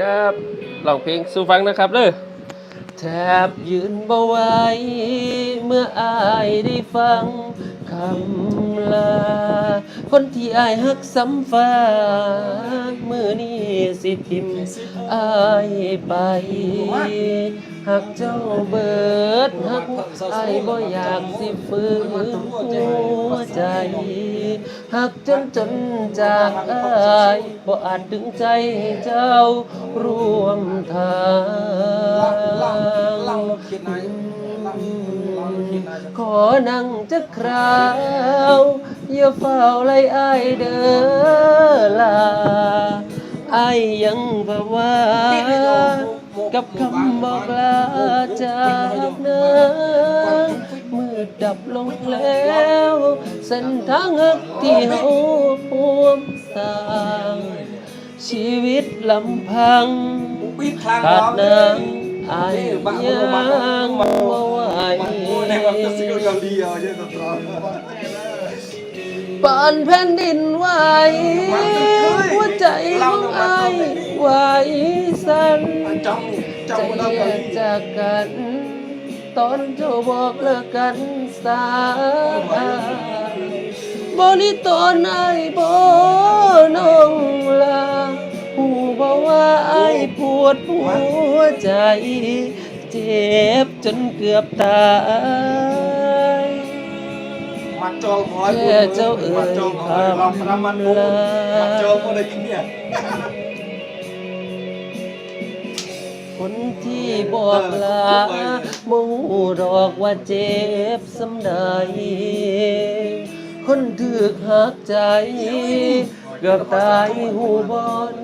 ครับลองเพลงสู่ฟังนะครับเด้อแทบยืนบ่ไหวเมื่ออายได้ฟังำลา คนที่อายฮักสำฟ้ามือนี้สิทิมอายไปหักเจ้าเบิดหักอายบ่อยากสิฝืนหัวใจหักจนจนจากอายบ่อาจดึงใจเจ้าร่วมทาง นั่งจะคราว อย่าเฝ้าไล่อายเด้อลาอายยังภาวากับคำบอกลาจากนั้นมืดดับลงแล้วเส้นทางหักที่เฮาร่วมสร้างชีวิตลำพังปิดคลังขาดร้องนางอายยังบ่ไหว ในวันก็สิกเดียวเยอะตัวปานแผ่นดินไหวหัวใจของไอายไหวสั่นจ้องใจจ้องมันแยกจากกัน ตอนเจ้าบอกเลิกกันสายบริตอนไอ้บ่น้องลาหูบอกว่าไอ้ปวดหัวใจ เจ็บจนเกือบตายมาจองร้อยมาจองร้อยลองประมาณนู้มาจองมาได้กินเนี่ยคนที่บอกลาโมหูดอกว่าเจ็บสำใดคนถึกหักใจ เกือบตายหูบ่นอนลา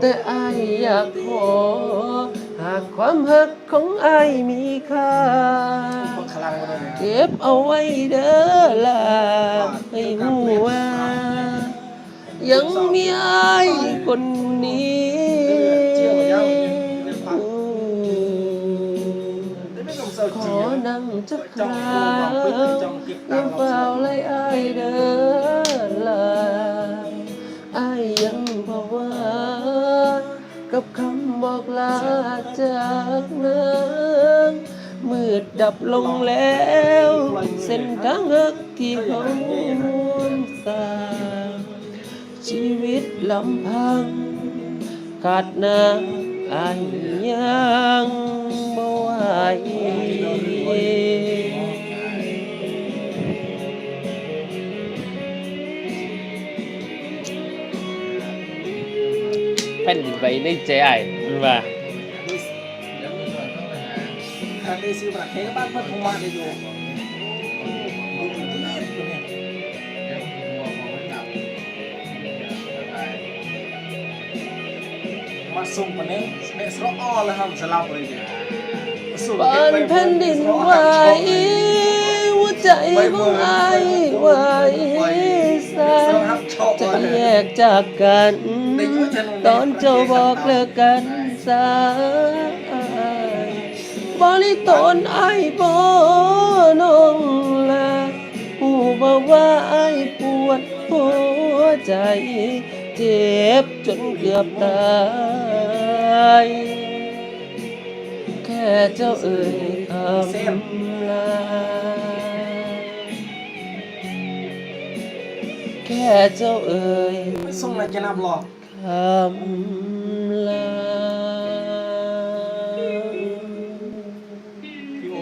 แต่อายอยากขอ หากความหักของอายมีค่าคลังมาเลยเก็บเอาไว้เด้อล่ะให้หูว่ายังมีอายคนนี้ขอนั่งจักคราวอย่าเฝ้าไล่อายเด้อล่ะ กับคำบอกลาจากนั้นมืดดับลงแล้ว เส้นทางหักที่เขาร่วมสร้างชีวิตลำพัง ขาดน้ำอายยังบ่ไหว ผ่นดินไหวในใจไอ้มันว่าอันนี้ซื้อประเทศบ้านพัทมาได้อยู่มาส่งมาเนี้ยเนสระอ้อแล้วครับสลับเลยส่งปานแผ่นดินไหวหัวใจของอายไหวสั่น ใจแยกจากกัน ตอนเจ้าบอกเลิกกันสายบริตนไอ้ายบ่น้องลาหูบอกว่าไอ้ายปวดหัวใจ เจ็บจนเกือบตายแค่เจ้าเอ่ยคำลา เจ้าเอ่ยไม่ส่งอะไรจะนำหรอกคำลาพี่โอ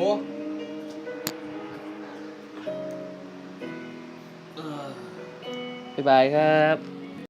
บ๊ายบายครับ